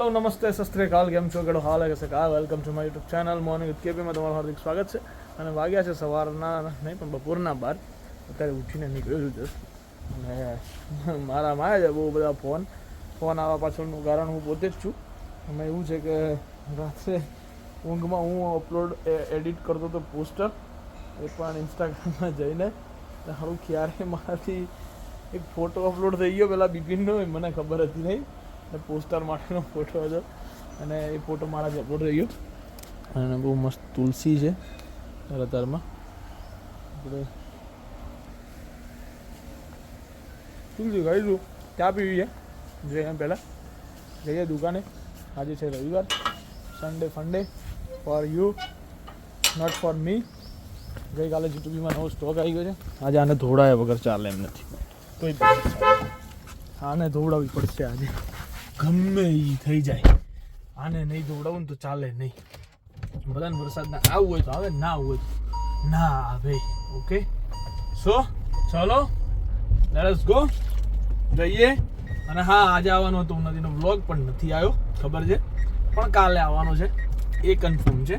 Hello, નમસ્તે સસ્ત્રીકાલ કેમ છો? કેડો હાલ હશે કા welcome to my YouTube channel morning with કેપીમાં તમારું હાર્દિક સ્વાગત છે. અને વાગ્યા છે સવારના, નહીં, પણ બપોરના બાર. અત્યારે ઉઠીને નીકળ્યો છું જસ્ટ અને મારા માં છે, બહુ બધા ફોન. ફોન આવવા પાછળનું કારણ હું પોતે જ છું. અમે એવું છે કે રાત્રે ઊંઘમાં હું અપલોડ એડિટ કરતો હતો પોસ્ટર એ પણ ઇન્સ્ટાગ્રામમાં જઈને. સારું, ક્યારે મારાથી એક ફોટો અપલોડ થઈ ગયો, પેલા બિપિનનો મને ખબર હતી નહીં. અને પોસ્ટર માટેનો ફોટો હતો. અને એ ફોટો મારા જ અપલોડ થઈ ગયો. અને બહુ મસ્ત તુલસી છે રતારમાં. આપણે તુલસી ખાઈશું ચા પીવી છે. જોઈએ એમ પહેલાં. જઈએ દુકાને. આજે છે રવિવાર. Sunday funday for you not for me ગઈકાલે જીટુબીમાં નવો સ્ટોક આવી ગયો છે. આજે આને ધોડાયા વગર ચાલે એમ નથી. કોઈ. આને ધોવડાવવી પડશે આજે. ગમે એ થઈ જાય. આને નહીં દોડાવું તો ચાલે નહીં. બધાને વરસાદના આવું હોય તો આવે, ના હોય તો ના આવે. ઓકે? સો, ચલો. લેટ્સ ગો જઈએ. અને હા, આજે આવવાનો હતો નદીનો વ્લોગ પણ નથી આવ્યો, ખબર છે? પણ કાલે આવવાનો છે. એ કન્ફર્મ છે.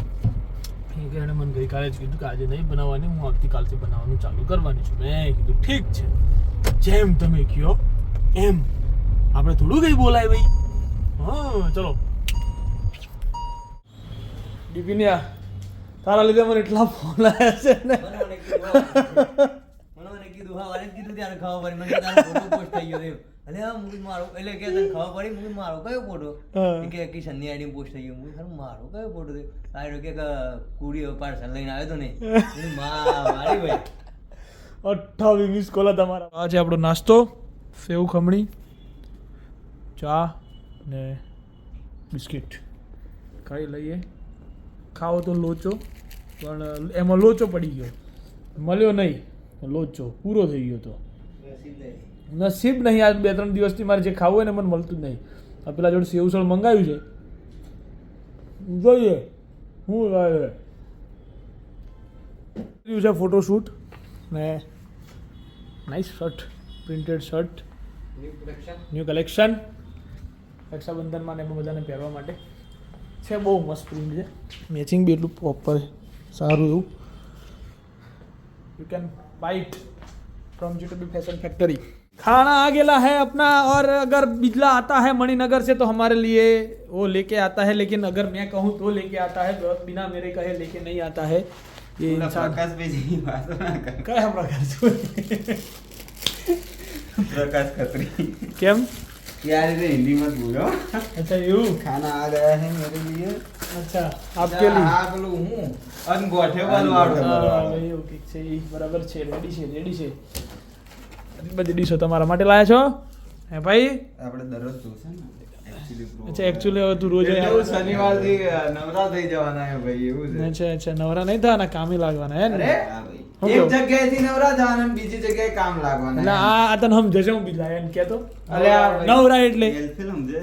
કે એણે મને ગઈકાલે જ કીધું કે આજે નહીં બનાવવાની, હું આવતીકાલથી બનાવવાનું ચાલુ કરવાની છું. મેં કીધું, ઠીક છે. જેમ તમે કહો, એમ. આપણે થોડું કઈ બોલાય ભાઈ. હા ચલો. ડિપિનિયા તારા લીધે મને એટલા ફોન આવ્યા છે ને. મને કીધું હા. કીધું ત્યારે ખબર પડી. મને તારો ફોટો પોસ્ટ થઈ ગયો હા મારો. એટલે કે તને ખબર પડી મારો. કયો ફોટો? કે કિશનની આઈડી પોસ્ટ થઈ ગયો. ખરું મારો. કયો ફોટો છે? તારો કે કુડી પાર્સલ લઈને આવ્યો તો ને મા મારી ભાઈ. અઠ્ઠાવીસ મિસ કોલા તમારા. આ છે આપણો નાસ્તો સેવ ખમણી. ચા ને બિસ્કિટ. ખાઈ લઈએ. ખાવો તો લોચો પણ એમાં લોચો પડી ગયો. મળ્યો નહીં લોચો પૂરો થઈ ગયો તો. નસીબ નહીં. આજ બે ત્રણ દિવસથી મારે જે ખાવું હોય ને મને મળતું જ નહીં. આ પેલા જોડે સેવસળ મંગાવ્યું છે. જોઈએ હું કર્યું છે ફોટોશૂટ ને nice shirt printed shirt new collection રક્ષાબંધનમાં ને એમાં બધાને પહેરવા માટે છે બહુ મસ્ત પ્રિન્ટ છે મેચિંગ બી એટલું પ્રોપર સારું એવું you can buy it from G to fashion factory खाना आ गेला है अपना और अगर बिजला आता है मणिनगर से तो हमारे लिए वो लेके आता है लेकिन अगर मैं कहूँ तो लेके आता है बिना मेरे कहे लेके नहीं आता है ये इंसान પ્રકાશ ભાઈ વાતો ના કર કયા પ્રકાર છે પ્રકાશ ખત્રી કેમ यार इसे हिंदी मत बोलो अच्छा એવું खाना आ गया है मेरे लिए અચ્છા આપકે लिए આ પેલું હું અનગોઠેબલ વાળું હા, ભાઈ એવું કંઈક છે ઈ બરાબર છે રેડી છે રેડી છે બધી બધી ડીશો તમારા માટે લાયા છો હે ભાઈ આપણે દરરોજ જોશે ને actually અચ્છા એકચ્યુઅલી હવે તું રોજ એટલે અહીંયા એવું શનિવારથી નવરા થઈ જવાના છે ભાઈ એવું છે અચ્છા અચ્છા નવરા નહીં થવાના કામે લાગવાના હે ને અરે હા ભાઈ શું એક? જગ્યાએથી નવરા જવાના અને બીજી જગ્યાએ કામ લાગવાના. ના આ તને સમજે હું બીજા એમ કેતો અલે નવરા એટલે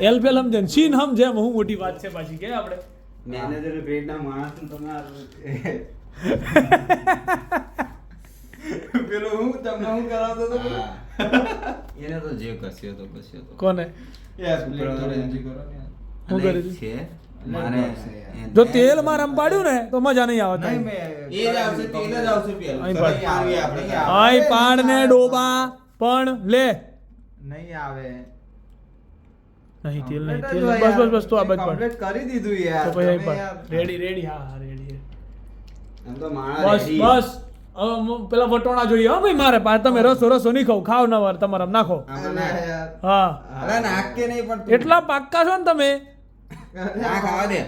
એલ પેલ સમજે? ને સીન સમજે હું મોટી વાત છે પાછી કે આપણે? મેનેજર ગ્રેડના માણસને તમે પેલો હું તમને હું કરાવતો તો એને તો જે કસ્યો તો કસ્યો તો. કોને? યાર, કરો ને. હું કરી છે. મારે જો તેલમાં રમ પાડ્યું ને તો મજા નહીં આવે નહીં, તને. મેં- એ જ આવશે તેલ જ આવશે પેલું. અહીં પાડ. આવી આપણે નહીં પાડ ને ડોબા પણ લે. નહીં આવે. નહીં તેલ નહીં તેલ બસ બસ બસ તો આ બસ Complete કરી દીધું યાર. તો ભાઈ પાડ. રેડી રેડી હા હા રેડી એમ તો માણા બસ બસ. હવે પેલા વટોણા જોઈએ હો ભાઈ મારે પાસે. તમે રસો રસો નહીં ખાવ. ખાવ ના વાર તમારે આમ નાખો હા. અરે નાખ કે નહીં પણ એટલા પાક્કા છો ને તમે? નાખ આવા દે.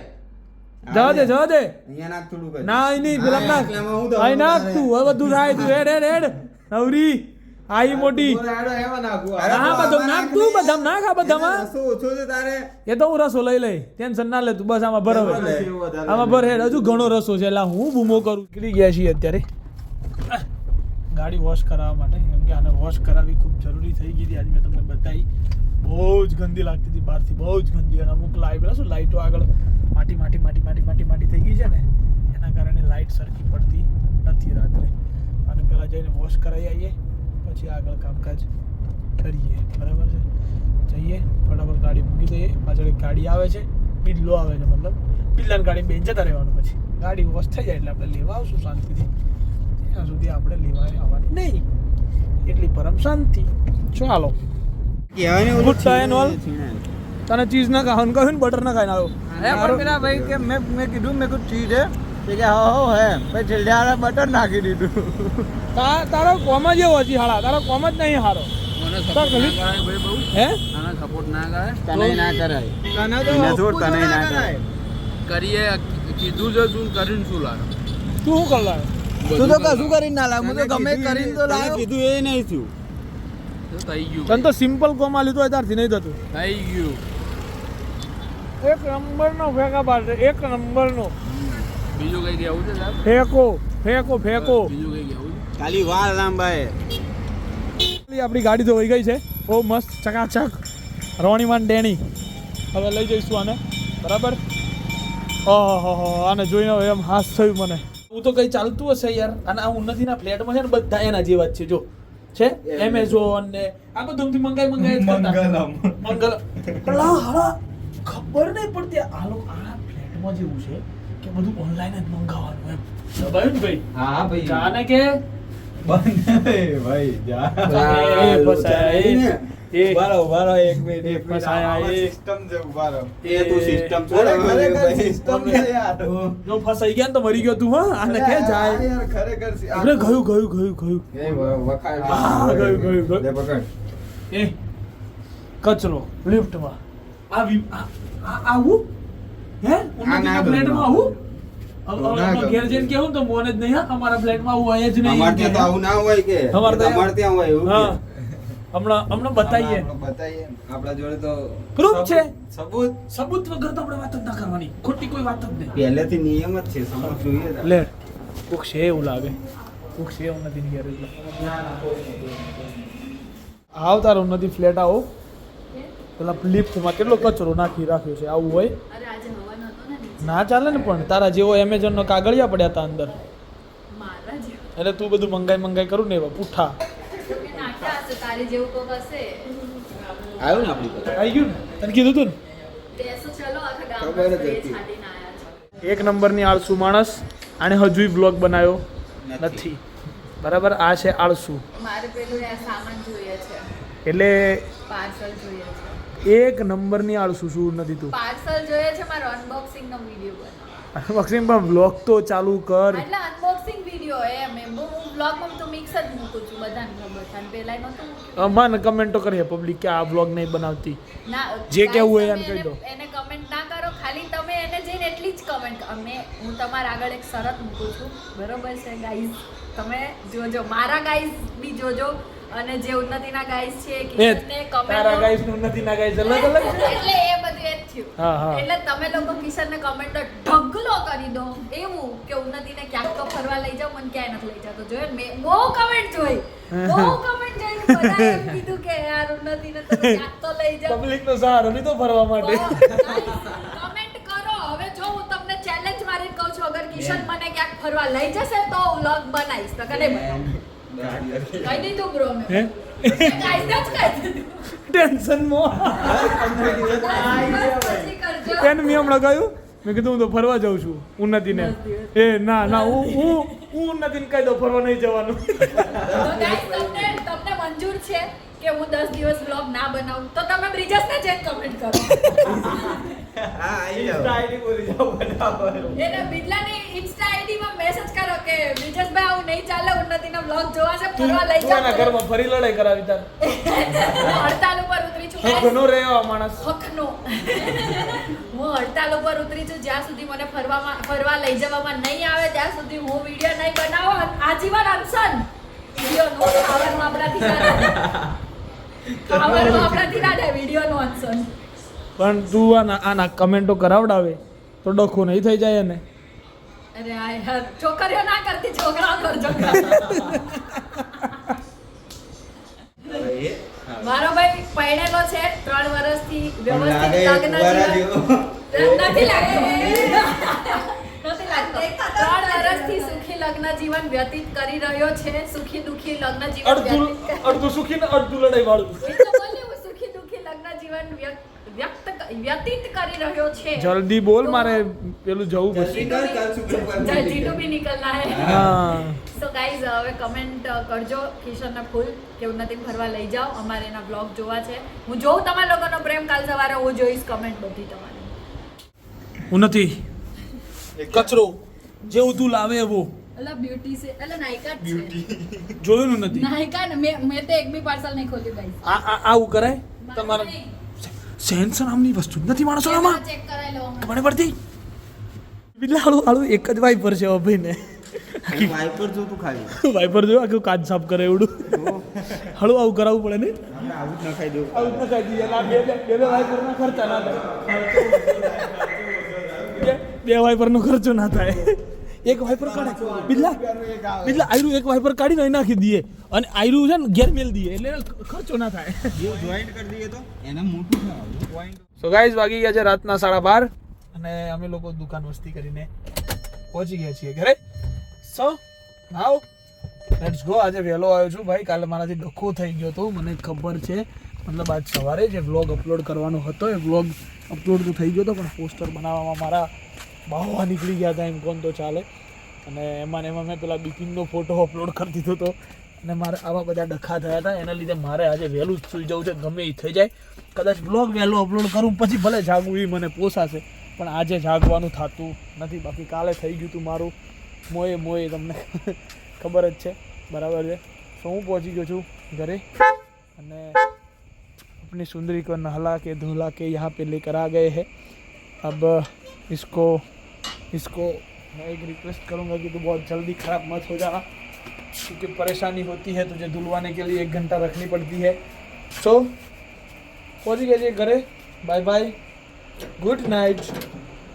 જવા દે જવા દે. અહીંયા નાખ થોડું ના ઈ નહીં પેલા નાખ. એટલામાં હું દઉં? આઈ નાખ તું. હવે બધું થાય તું. હેડ હેડ હેડ. નવરી આઈ મોટી. બોલ, હેડો, એમાં નાખું. અરે હા તો નાખ નાખ તું ને. નાખ આ બધામાં. એને રસો ઓછો છે તારે. એ તો હું રસો લઈ લઈ. ટેન્શન ના લે તું. બસ આમાં ભર હવે. આમાં ભર હેડ. હજુ ઘણો રસો છે. એટલે હું બૂમો કરું. નીકળી ગયા છીએ અત્યારે. ગાડી વોશ કરાવવા માટે. કેમ કે આને વોશ કરાવવી ખૂબ જરૂરી થઈ ગઈ હતી. આજે મેં તમને બતાવી. બહુ જ ગંદી લાગતી હતી બહારથી, બહુ જ ગંદી અને અમુક લાઈટ પેલા શું લાઈટો આગળ માટી માટી માટી માટી માટી માટી થઈ ગઈ છે ને, એના કારણે લાઈટ સરખી પડતી નથી રાત્રે. અને પહેલાં જઈને વોશ કરાવી આવીએ, પછી આગળ કામકાજ કરીએ. બરાબર છે? જઈએ, ફટાફટ ગાડી મૂકી દઈએ. પાછળ એક ગાડી આવે છે બિલ્લો આવે છે મતલબ. બિલ્લાની ગાડી બેન જતા રહેવાનું પછી. ગાડી વોશ થઈ જાય એટલે આપણે લેવા આવશું શાંતિથી. ત્યાં સુધી આપણે લેવા આવવાની નહીં. એટલી પરમ શાંતિ. ચાલો. All. તને ચીઝ ના ખાવાનું કહ્યું ને બટર ના ખાઈને આવ્યો અરે પણ ભાઈ કે મેં મેં કીધું મેં કીધું ચીજ હે. તે કે હો હો હે. પછી છેલ્લે બટર નાખી દીધું. તારો કોમ જ એવો હજી હાળા. તારો કોમ જ નહીં હારો. તાર ગલી- હે? તને ના કરાય. તને તો એને છોડ, હપ્પુ તને તો ના કરાય. કરીએ કીધું છે કરીને શું લાગે તું શું કર તું તો કશું કરીને ના લાવ. હું તો ગમે કરીને તો કીધું એ નહીં થયું. તો થઈ ગયું તને તો સિમ્પલ કોમ લીધો હોય તારથી નહીં થતું. થઈ ગયું. એક નંબર નો ફેંકા બાર એક નંબર નો બીજું કઈ કહેવું છે સાહેબ? ફેંકો ફેંકો ફેંકો. બીજું કઈ કહેવું છે? ખાલી વાળ રામભાઈ આપણી ગાડી તો વહી ગઈ છે. બહુ મસ્ત ચકાચક. રોણીમાન ડેણી. હવે લઈ જઈશું આને. બરાબર? ઓહો આને જોઈને એમ હાથ થયું મને. હું તો કઈ ચાલતું હશે યાર. અને આ ઉન્નતિના ફ્લેટમાં છે ને બધા એના જેવા જ છે જો. છે? એમેઝોન ને આ બધુંથી મંગાઈ મંગાઈ મંગલમ. કરતા. મંગલ હળા હળા ખબર નહીં પડતી આ લોકો આ ફ્લેટમાં જેવું છે કે બધું ઓનલાઈન જ મંગાવવાનું એમ. દબાયું ને ભાઈ? હા ભાઈ. જાને કે? બંધ ભાઈ જા. એ ફસાયા, એક મિનિટ, છે, તું જો ફસાઈ ગયા તો મરી ગયો તું હા? આને કે જાય? યાર ખરેખર સી- ગયું ગયું ગયું ગયું. એ વ- હા, ગયું, ગયું, ગયું. લે પકડ. એ કચરો લિફ્ટમાં. આ વી- આ આવું? હે? ફ્લેટમાં ફ્લેટમાં આવું. ઘેર જઈને કેવું તો મોને જ નહીં હા? અમારા ફ્લેટમાં આવું હોય જ નહીં. અમારે ત્યાં તો આવું ના હોય કે. અમારે ત્યાં- હોય એવું? હમણાં હમણાં બતાવીએ બતાવીએ આપણા જોડે તો પ્રૂફ છે. સબૂત? સબૂત વગર તો આપણે વાત જ ના કરવાની. ખોટી કોઈ વાત જ નહીં. પહેલેથી નિયમ જ છે સમજ જોઈએ લે કોક છે એવું લાગે. કોક છે એવું નથી ઘેર એટલે. આવ તારો નથી ફ્લેટ આવો. પેલા લિફ્ટમાં કેટલો કચરો નાખી રાખ્યો છે આવું હોય? અરે આજે હવા નહોતો ને ચાલે ને પણ તારા જેવો એમેઝોન નો કાગળિયા પડ્યા હતા અંદર. મારા એટલે તું બધું મંગાઈ મંગાઈ કરું ને એવા પૂઠા. નાખ્યા તારી જેવું કોક હશે. આવ્યું ને આપણી પાસે? આવી ગયું ને? તને કીધું તું ચલો આખા. ને એક નંબરની આળસુ માણસ આને હજુય બ્લોગ બનાવ્યો નથી. બરાબર? આ છે આળસુ. મારે પેલું સામાન જોઈએ છે. એટલે પાર્સલ જોઈએ છે. એક નંબરની આળસુ શું નથી તું? પાર્સલ જોઈએ છે મારો અનબોક્સિંગ નો વીડિયો બનાવો મક્ષિમ પણ બ્લોગ તો ચાલુ કર. એટલે અનબોક્સિંગ વીડિયો એમ એમ હું બ્લોગમાં તો મિક્સ જ મૂકું છું બધાને ખબર છે. અને પેલા નહોતું અમાને કમેન્ટો કરીએ પબ્લિક કે આ બ્લોગ નહીં બનાવતી. જે કેવું હોય એને કહી દો. એને કમેન્ટ ના કરો ખાલી તમે એને જઈને એટલી જ કમેન્ટ અમે હું તમારા આગળ એક શરત મૂકું છું. બરોબર છે ગાઈઝ તમે જોજો મારા ગાઈઝ બી જોજો. અને જે ઉન્નતિના ગાઈઝ છે કિશનને તારા કમેન્ટ ગાઈસનું ઉન્નતિના ગાઈસ અલગ અલગ છે? એટલે એ બધું એ જ. થયું. એટલે તમે લોકો કિશનને કમેન્ટ ઢગલો કરી દો એવું કે ઉન્નતિને ક્યાંક તો ફરવા લઈ જાવ મને ક્યાંય નથી લઈ જતો. જોયો મેં બહુ કમેન્ટ જોઈ. બહુ કમેન્ટ જોઈ બધાએ એમ કીધું કે યાર ઉન્નતિને તો ક્યાંક તો લઈ જાવ પબ્લિક નો સહારો લીધો ફરવા માટે. કમેન્ટ કરો. હવે જો હું તમને ચેલેન્જ મારીને કહું છું અગર કિશન મને ક્યાંક ફરવા લઈ જશે તો વ્લોગ બનાવીશ. તો કને બનાવું? કહી દીધું બ્રો મેં? ટેન્શન મો. એને મેં હમણાં કહ્યું મેં કીધું હું તો ફરવા જાઉં છું ઉન્નતિને. એ ના ના હું હું હું ઉન્નતિને કહી દઉં ફરવા નહીં જવાનું. તમને તમને મંજૂર છે કે હું દસ દિવસ બ્લોગ ના બનાવું? તો તમે બ્રિજેશને જઈને કમેન્ટ કરો. હા, બોલી જાઓ. એને બિરલાની ઇન્સ્ટા આઈડી માં મેસેજ કરો કે બ્રિજેશભાઈ આવું નહીં ચાલે ઉન્નતિના બ્લોગ જોવા છે ફરવા લઈ જાઓ. ઘરમાં ફરી લડાઈ કરાવી તાર. હડતાલ ઉપર ઉતરી. ઘણો રહ્યો માણસ. હકનો. હું હડતાલ ઉપર ઉતરી છું જ્યાં સુધી મને ફરવામાં ફરવા લઈ જવામાં નહીં આવે ત્યાં સુધી હું વીડિયો નહીં બનાવો આજીવન અનશન. વીડિયો નો ખાવાનું આપણાથી ના. ખાવાનું આપણાથી ના થાય વીડિયો નો અનશન. પણ તું આના આના કમેન્ટો કરાવડાવે તો ડખો નહીં થઈ જાય ને અરે આ છોકરીઓ ના કરતી છોકરાઓ કરજો મારો ભાઈ પરણેલો છે ત્રણ વર્ષથી વ્યવસ્થિત લગ્ન જીવન- નથી લાગતું. ત્રણ વર્ષથી સુખી લગ્ન જીવન વ્યતીત કરી રહ્યો છે. સુખી દુખી લગ્ન જીવન અડધું અડધું સુખી ને અડધું લડાઈ વાળું એ તો બોલી હું સુખી દુખી લગ્ન જીવન જીવન વ્યક્ત વ્યક્ત વ્યતીત કરી રહ્યો છે. જલ્દી બોલ મારે પેલું જવું પડશે. જલ્દી તો બી નીકળના હે. હા. સો ગાઈઝ હવે કમેન્ટ કરજો કિશનના ફૂલ કે ઉન્નતિ ફરવા લઈ જાઓ. અમારે એના બ્લોગ જોવા છે. હું જોઉં તમારા લોકોનો પ્રેમ કાલ સવારે હું જોઈશ કમેન્ટ બધી તમારી. હું નથી કચરો. જેવું તું લાવે એવો અલા બ્યુટી છે. અલા નાયકા જ છે. જોયું નથી નાયકા ને મેં મેં તો એક બી પાર્સલ નહીં ખોલ્યું ગાઈઝ આ આ આવું કરાય? તમારા સેન્સર નામની વસ્તુ જ નથી માણસો આમાં? ખબર પડતી. બિલા હાળું હાળું એક જ વાઈપર છે અભયને. વાઇપર જો તું ખાલી. વાઈપર જો આખું કાચ સાફ કરે એવડું. હળું આવું કરાવવું પડે ને? આવું જ નખાઈ દઉં આવું જ નખાઈ દઈએ. ના બે બે બે વાઇપર વાઈપરનો ખર્ચા ના થાય. બે બે વાઈપરનો ખર્ચો ના થાય. એક વાઈપર કાઢે. બિલ્લા બિલ્લા આયરું એક વાઈપર કાઢીને અહીં નાખી દઈએ. અને આયરું છે ને ઘેર મેલ દઈએ. એટલે ખર્ચો ના થાય. જોઈન્ટ કરી દઈએ તો એને મોટું સો ગાઈઝ વાગી ગયા છે રાતના સાડા બાર. અને અમે લોકો દુકાન વસ્તી કરીને પહોંચી ગયા છીએ ઘરે. સો નાવ લેટ્સ ગો આજે વહેલો આવ્યો છું ભાઈ. કાલે મારાથી ડખો થઈ ગયો હતો. મને ખબર છે. મતલબ આજ સવારે જે વ્લોગ અપલોડ કરવાનો હતો એ વ્લોગ અપલોડ તો થઈ ગયો હતો પણ પોસ્ટર બનાવવામાં મારા બાવા નીકળી ગયા હતા એમ કોણ તો ચાલે અને એમાં ને એમાં મેં પેલા બિપિનનો ફોટો અપલોડ કરી દીધો હતો અને મારે આવા બધા ડખા થયા હતા એના લીધે મારે આજે વહેલું જ સૂઈ જવું છે ગમે એ થઈ જાય કદાચ બ્લોગ વહેલો અપલોડ કરું પછી ભલે જાગવું એ મને પોસાશે પણ આજે જાગવાનું થતું નથી બાકી કાલે થઈ ગયું હતું મારું મોએ મોએ તમને ખબર જ છે બરાબર છે તો હું પહોંચી ગયો છું ઘરે અને अपनी सुंदरी को नहला के धुला के यहाँ पे लेकर आ गए हैं अब इसको इसको मैं एक रिक्वेस्ट करूँगा कि तू बहुत जल्दी ख़राब मत हो जा। क्योंकि परेशानी होती है, तुझे धुलवाने के लिए एक घंटा रखनी पड़ती है। सो पहुँच कहिए घरे bye bye good night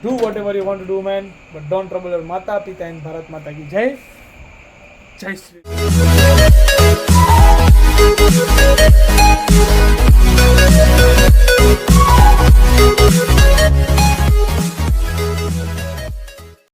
do whatever you want do man but don't trouble your माता पिता इन भारत माता की जय जय श्री